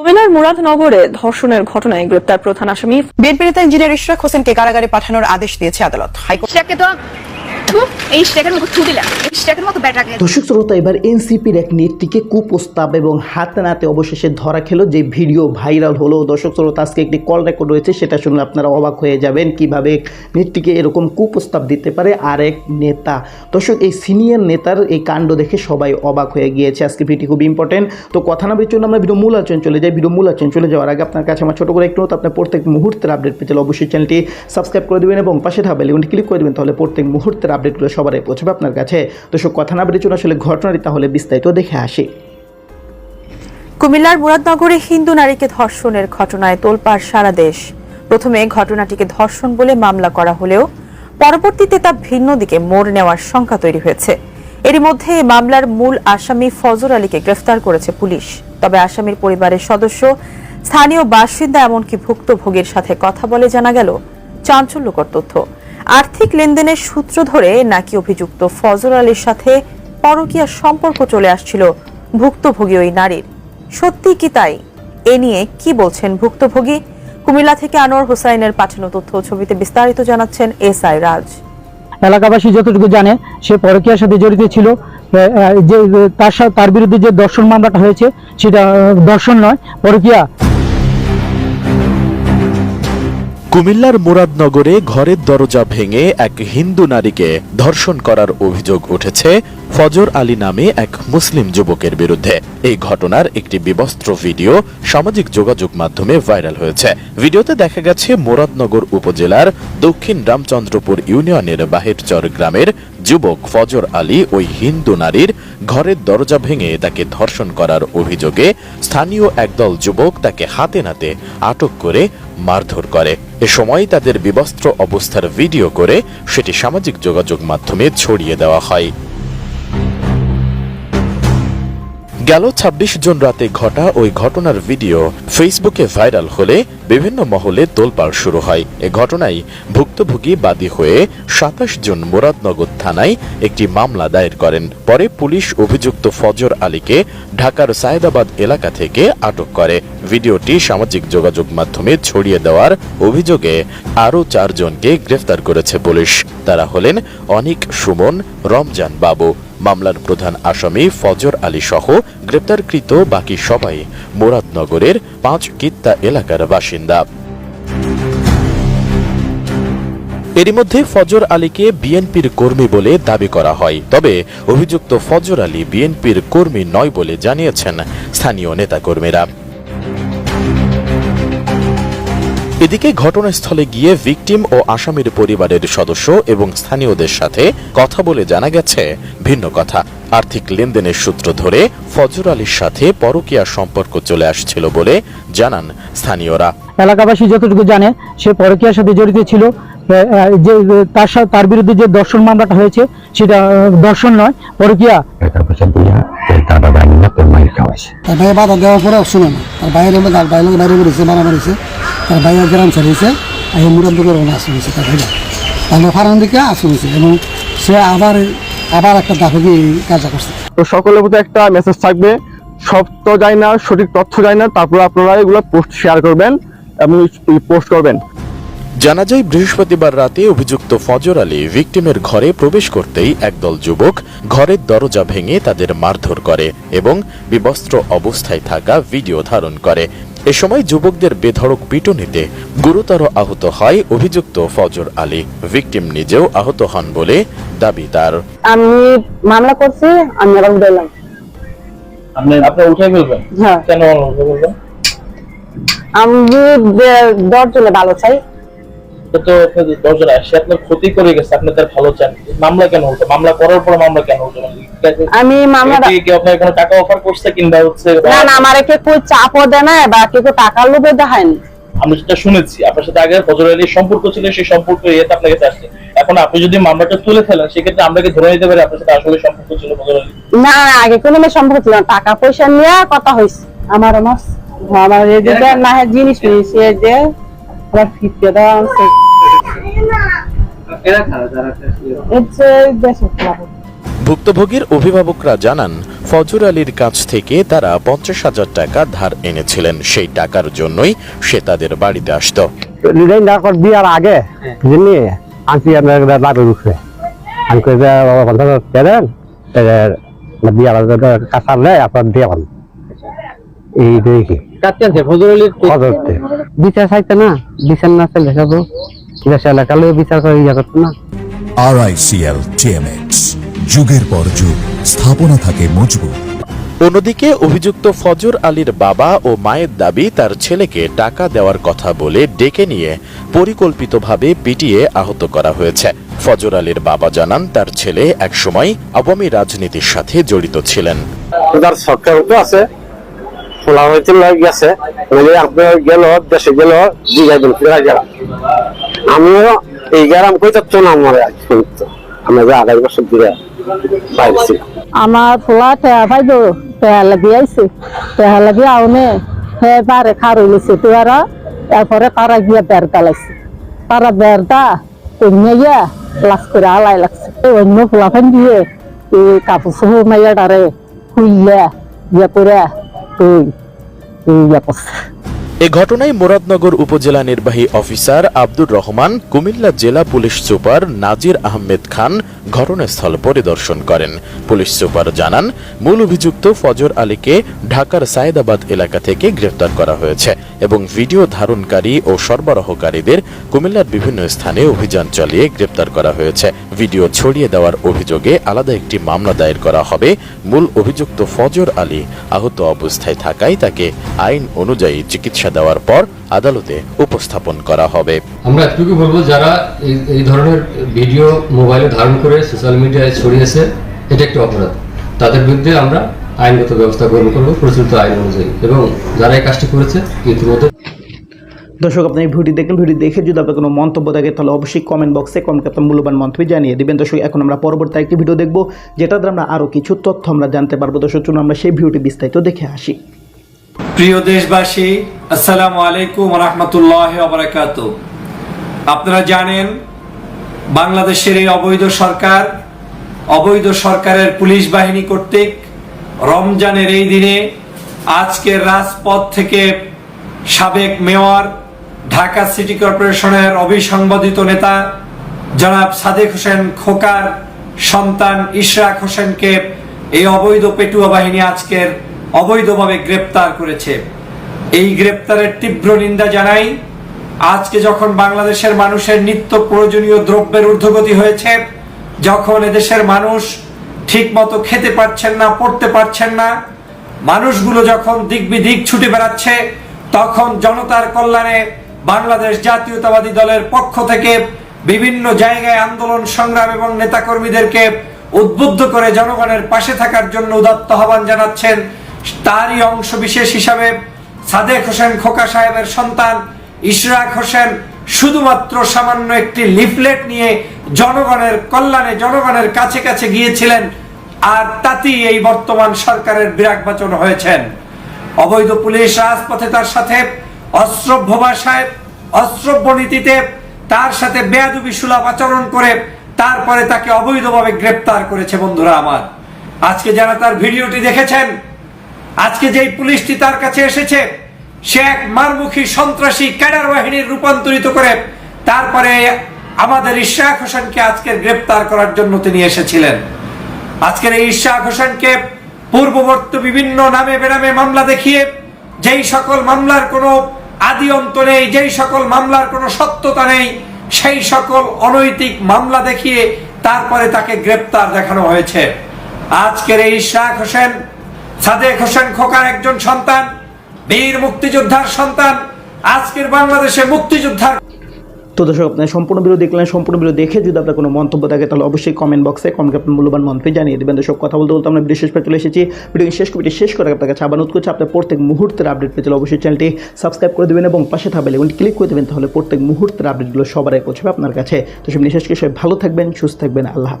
কুমিল্লার মুরাদনগরে ধর্ষণের ঘটনায় গ্রেপ্তার প্রধান আসামি। বিএনপি নেতা ইঞ্জিনিয়ার ইশরাক হোসেনকে কারাগারে পাঠানোর আদেশ দিয়েছে আদালত। হাইকোর্ট এনসিপির এক নেত্রীকে কুপ্রস্তাব এবং হাতে নাতে অবশেষে ধরা খেলো যে ভিডিও ভাইরাল হলো। দর্শক আজকে একটি কল রেকর্ড রয়েছে, সেটা শুনলে আপনারা অবাক হয়ে যাবেন কীভাবে নেত্রীকে এরকম কুপ্রস্তাব দিতে পারে আর এক নেতা। দর্শক, এই সিনিয়র নেতার এই কাণ্ড দেখে সবাই অবাক হয়ে গিয়েছে। আজকে ভিডিও খুব ইম্পর্টেন্ট তো কথা না জন্য আমরা ভিডিও মূল আলোচনা চলে যাই। ভিডিও মূল আলোচনা চলে যাওয়ার আগে আপনার কাছে আমার ছোটো করে একটু আপনার প্রত্যেক মুহূর্তের আপডেট পেতে অবশ্যই চ্যানেলটি সাবস্ক্রাইব করে দেবেন এবং পাশে থাকা ক্লিক করে দেবেন, তাহলে প্রত্যেক মুহূর্তের আপডেটগুলো সবার পৌঁছবে আপনার কাছে। দর্শক কথা না বেরিয়ে চলে আসলে ঘটনাটি, তাহলে বিস্তারিত দেখে আসি। কুমিল্লার মুরাদনগরে হিন্দু নারীকে ধর্ষণের ঘটনায় তোলপাড় সারা দেশ। প্রথমে ঘটনাটিকে ধর্ষণ বলে মামলা করা হলেও, পরবর্তীতে তা ভিন্ন দিকে মোড় নেওয়ার শঙ্কা তৈরি হয়েছে। এরই মধ্যে মামলার মূল আসামি ফজর আলীকে গ্রেফতার করেছে পুলিশ। তবে আসামির পরিবারের সদস্য, স্থানীয় বাসিন্দা এমনকি ভুক্তভোগীর সাথে কথা বলে জানা গেল, চাঞ্চল্যকর তথ্য। আর্থিক লেনদেনের সূত্র ধরে নাকি অভিযুক্ত ফজর আলীর সাথে পরকীয়া সম্পর্ক চলে আসছিল ভুক্তভোগী ওই নারীর। সত্যি কি তাই? এ নিয়ে কি বলছেন ভুক্তভোগী? কুমিল্লা থেকে আনোয়ার হোসাইনের পাঠানো তথ্য ছবিতে বিস্তারিত জানাচ্ছেন এস আই রাজ। এলাকাবাসী যতটুকু জানে, সে পরকীয়ার সাথে জড়িত ছিল। যে, তার তার বিরুদ্ধে যে দর্শন মামলাটা হয়েছে, সেটা দর্শন নয়, পরকীয়া কুমিল্লার মুরাদনগরে ঘরের দরজা ভেঙে এক হিন্দু নারীকে ধর্ষণ করার অভিযোগ উঠেছে ফজর আলী নামে এক মুসলিম যুবকের বিরুদ্ধে। এই ঘটনার একটি বিবস্ত্র ভিডিও সামাজিক যোগাযোগ মাধ্যমে ভাইরাল হয়েছে। ভিডিওতে দেখা গেছে মুরাদনগর উপজেলার দক্ষিণ রামচন্দ্রপুর ইউনিয়নের বাহেরচর গ্রামের যুবক ফজর আলী ওই হিন্দু নারীর ঘরের দরজা ভেঙে তাকে ধর্ষণ করার অভিযোগে স্থানীয় একদল যুবক তাকে হাতে নাতে আটক করে মারধর করে। এ সময় তাদের বিবস্ত্র অবস্থার ভিডিও করে সেটি সামাজিক যোগাযোগ মাধ্যমে ছড়িয়ে দেওয়া হয়। গেল ২৬ জুন রাতে ঘটা ওই ঘটনার ভিডিও ফেসবুকে ভাইরাল হলে বিভিন্ন মহলে তোলপাড় শুরু হয়। এ ঘটনায় ভুক্তভোগী বাদী হয়ে সাতাশ জুন মুরাদনগর থানায় একটি মামলা দায়ের করেন। পরে পুলিশ অভিযুক্ত ফজর আলীকে ঢাকার সায়েদাবাদ এলাকা থেকে আটক করে। ভিডিওটি সামাজিক যোগাযোগ মাধ্যমে ছড়িয়ে দেওয়ার অভিযোগে আরও চারজনকে গ্রেফতার করেছে পুলিশ। তারা হলেন অনিক সুমন, রমজান বাবু, মামলার প্রধান আসামি ফজর আলী সহ গ্রেপ্তারকৃত বাকি সবাই মুরাদনগরের পাঁচ কিত্তা এলাকার বাসিন্দা। এরই মধ্যে ফজর আলীকে বিএনপির কর্মী বলে দাবি করা হয়। তবে অভিযুক্ত ফজর আলী বিএনপির কর্মী নয় বলে জানিয়েছেন স্থানীয় নেতাকর্মীরা। এদিকে ঘটনাস্থলে গিয়ে ভিকটিম ও আসামির পরিবারের সদস্য এবং স্থানীয়দের সাথে কথা বলে জানা গেছে ভিন্ন কথা। আর্থিক লেনদেনের সূত্র ধরে ফজর আলীর সাথে পরকীয়া সম্পর্ক চলে আসছিল বলে জানান স্থানীয়রা। এলাকাবাসী যতটুকু জানে সে পরকীয়ার সাথে জড়িত ছিল। যে তার সাথে তার বিরুদ্ধে যে দর্শন মামলাটা হয়েছে সেটা দর্শন নয় পরকীয়া। তোর মায়ের খাওয়াইছে তার ভাইয়া বাধা দেওয়ার পরে শুনে না। তার বাইরে বাইরে বাইরে বেরিয়েছে মারা মারিছে তার ভাইয়া গ্রাম ছেড়েছে এই মুরাদ করে আসে হয়েছে তার ভাইয়া তাহলে ফারান দিকে আসে হয়েছে এবং সে আবার আবার একটা দাফে দিয়ে এই করছে। তো সকলের প্রতি একটা মেসেজ থাকবে সত্য যায় না সঠিক তথ্য যায় না তারপর আপনারা এগুলো পোস্ট শেয়ার করবেন এবং পোস্ট করবেন। জানা যায় বৃহস্পতিবার রাতে অভিযুক্ত ফজর আলী ভিকটিমের ঘরে প্রবেশ করতেই একদল যুবক ঘরের দরজা ভেঙে তাদের মারধর করে এবং বিবস্ত্র অবস্থায় থাকা ভিডিও ধারণ করে। এ সময় যুবকদের বেধড়ক পিটুনিতে গুরুতর আহত হয় অভিযুক্ত ফজর আলী। ভিকটিম নিজেও আহত হন বলে দাবি তার। আমি মামলা করছি আমি আবার উঠাইলাম আপনি আপনি উঠে ফেলবেন? হ্যাঁ। কেন আমি দর চলে ভালো চাই। তো দশজন আপনার ক্ষতি করে গেছে আপনি তার ভালো চান। মামলা কেন উঠে মামলা করার পর মামলা কেন উঠে আমি মামলাটা কি আপনার কোনো টাকা অফার করছে কিংবা হচ্ছে না না আমার কে কই চাপও দেয় না বা কেউ টাকার লোভে দেখায়নি। আমি যেটা শুনেছি আপনার সাথে আগে ফজর আলীর সম্পর্ক ছিল সেই সম্পর্ক ইয়েতে আপনার কাছে আসছে। এখন আপনি যদি মামলাটা তুলে ফেলেন সেক্ষেত্রে আমরা কি ধরে নিতে পারি আপনার সাথে আসলে সম্পর্ক ছিল ফজর আলী? না না, আগে কোনো মেয়ে সম্পর্ক ছিল না টাকা পয়সা নিয়ে কথা হয়েছে আমার আমার আমার না হয় জিনিস নিয়েছে যে ভুক্তভোগীর অভিভাবকরা জানান ফজর আলীর কাছ থেকে তারা পঞ্চাশ হাজার টাকা ধার এনেছিলেন। সেই টাকার জন্যই সে তাদের বাড়িতে আসতো। রিজাইন না কর বিয়ার আগে বিয়ার সারলে আপনার দেওয়ান এই কি বিচার চাইতে না? বিচার না চাইলে বিচার করে ইয়া করতো না। আরআইসিএল টিএমএক্স যুগের পর যুগ স্থাপনা থাকে মজবুত। অন্যদিকে অভিযুক্ত ফজর আলীর বাবা ও মায়ের দাবি তার ছেলেকে টাকা দেওয়ার কথা বলে ডেকে নিয়ে পরিকল্পিতভাবে পিটিয়ে আহত করা হয়েছে। ফজর আলীর বাবা জানান তার ছেলে একসময় আওয়ামী রাজনীতির সাথে জড়িত ছিলেন। তার সরকার আছে খোলা হয়েছে গেছে। মানে আপনার গেল, দেশে গেল দিন, ফিরে আমিও এই গ্রাম কই তো না আমার পর্যন্ত? আমরা যে আড়াই বছর ধরে পাইছি আমার ফুলা টেয়া পাইব টেয়া লাগি আইছে। টেয়া লাগি আউনে, হে বারে খার হইলেছে তোরা এরপরে তারা গিয়া বের গালাইছে তারা বেরটা কইনে গিয়া লাস করে আলাই লাগছে। অন্য ফুলাফান দিয়ে এই কাপড় সাপড় মাইয়া ডারে হুইয়া গিয়া করে তুই ইয়া করছে এ ঘটনায় মুরাদনগর উপজেলা নির্বাহী অফিসার আব্দুর রহমান, কুমিল্লা জেলা পুলিশ সুপার নাজির আহমেদ খান ঘটনাস্থল পরিদর্শন করেন। পুলিশ সুপার জানান, মূল অভিযুক্ত ফজর আলীকে ঢাকার সায়েদাবাদ এলাকা থেকে গ্রেফতার করা হয়েছে এবং ভিডিও ধারণকারী ও সরবরাহকারীদের কুমিল্লার বিভিন্ন স্থানে অভিযান চালিয়ে গ্রেপ্তার করা হয়েছে। ভিডিও ছড়িয়ে দেওয়ার অভিযোগে আলাদা একটি মামলা দায়ের করা হবে। মূল অভিযুক্ত ফজর আলী আহত অবস্থায় থাকায় তাকে আইন অনুযায়ী চিকিৎসা দেওয়ার পর আদালতে উপস্থাপন করা হবে। আমরা এতটুকু বলব যারা এই ধরনের ভিডিও মোবাইলে ধারণ করে সোশ্যাল মিডিয়ায় ছড়িয়েছে এটা একটি অপরাধ। তাদের বিরুদ্ধে আমরা আইনগত ব্যবস্থা গ্রহণ করব প্রচলিত আইন অনুযায়ী। এবং যারা এই কাজটি করেছে ইতিমধ্যে দর্শক আপনি এই ভিডিও দেখেন ভিডিও দেখে যদি আপনার কোনো মন্তব্য থাকে তাহলে অবশ্যই কমেন্ট বক্সে কমেন্ট আপনার মূল্যবান মন্তব্য জানিয়ে দেবেন। দর্শক এখন আমরা পরবর্তী একটি ভিডিও দেখব যেটা দ্বারা আমরা আরও কিছু তথ্য আমরা জানতে পারব। দর্শক চলুন আমরা সেই ভিডিওটি বিস্তারিত দেখে আসি। প্রিয় দেশবাসী, আসসালামু আলাইকুম রহমতুল্লাহ বারাকাত আপনারা জানেন, বাংলাদেশের এই অবৈধ সরকার, অবৈধ সরকারের পুলিশ বাহিনী কর্তৃক রমজানের এই দিনে আজকের রাজপথ থেকে সাবেক মেয়র, ঢাকা সিটি কর্পোরেশনের অবিসংবাদিত নেতা জনাব সাদেক হোসেন খোকার সন্তান ইশরাক হোসেনকে এই অবৈধ পেটুয়া বাহিনী আজকের অবৈধভাবে গ্রেপ্তার করেছে। এই গ্রেপ্তারের তীব্র নিন্দা জানাই, আজকে যখন বাংলাদেশের মানুষের নিত্য প্রয়োজনীয় দ্রব্যের ঊর্ধ্বগতি হয়েছে, যখন এদেশের মানুষ ঠিকমতো খেতে পারছেন না, পড়তে পারছেন না, মানুষগুলো যখন দিক বিদিক ছুটে বেড়াচ্ছে, তখন জনতার কল্যাণে বাংলাদেশ জাতীয়তাবাদী দলের পক্ষ থেকে বিভিন্ন জায়গায় আন্দোলন, সংগ্রাম এবং নেতাকর্মীদেরকে উদ্বুদ্ধ করে জনগণের পাশে থাকার জন্য উদাত্ত আহ্বান জানাচ্ছেন তারই অংশ বিশেষ হিসাবে সাদেক হোসেন খোকা সাহেবের সন্তান ইশরাক হোসেন শুধুমাত্র সামান্য একটি লিফলেট নিয়ে জনগণের কল্যাণে জনগণের কাছে কাছে গিয়েছিলেন আর তাতেই এই বর্তমান সরকারের বিরাগবাচন হয়েছেন। অবৈধ পুলিশ রাজপথে তার সাথে অশ্রব্য ভাষায় অশ্রব্য নীতিতে তার সাথে বেয়াদুবি সুলভ আচরণ করে তারপরে তাকে অবৈধভাবে গ্রেপ্তার করেছে বন্ধুরা আমার। আজকে যারা তার ভিডিওটি দেখেছেন আজকে যেই পুলিশটি তার কাছে এসেছে, সে এক মারমুখী সন্ত্রাসী ক্যাডার বাহিনীর রূপান্তরিত করে তারপরে আমাদের ইশাক হোসেনকে আজকের গ্রেপ্তার করার জন্য তিনি এসেছিলেন। আজকের এই ইশাক হোসেনকে পূর্ববর্তী বিভিন্ন নামে বেনামে মামলা দেখিয়ে, যেই সকল মামলার কোনো আদি অন্ত নেই, যেই সকল মামলার কোনো সত্যতা নেই, সেই সকল অনৈতিক মামলা দেখিয়ে তারপরে তাকে গ্রেপ্তার দেখানো হয়েছে। আজকের এই ইশাক হোসেন সাদেক হোসেন খোকার একজন সন্তান, বীর মুক্তিযোদ্ধার সন্তান, আজকের বাংলাদেশে মুক্তিযোদ্ধার তো দর্শক, আপনার সম্পূর্ণ ভিডিও দেখলেন, সম্পূর্ণ ভিডিও দেখে যদি আপনার কোনো মন্তব্য থাকে, তাহলে অবশ্যই কমেন্ট বক্সে কমেন্ট আপনার মূল্যবান মন্তব্য জানিয়ে দেবেন। দর্শক, কথা বলতে বলতে আমরা ভিডিও শেষ পর্যন্ত চলে এসেছি। ভিডিও শেষ করে শেষ করে আপনার কাছে আবার অনুরোধ করছি, আপনার প্রত্যেক মুহূর্তের আপডেট পেতে অবশ্যই চ্যানেলটি সাবস্ক্রাইব করে দেবেন এবং পাশে থাকবে এবং ক্লিক করে দেবেন, তাহলে প্রত্যেক মুহূর্তের আপডেটগুলো সবার পৌঁছবে আপনার কাছে। তো সব নিঃশ্বাস সবাই ভালো থাকবেন, সুস্থ থাকবেন, আল্লাহ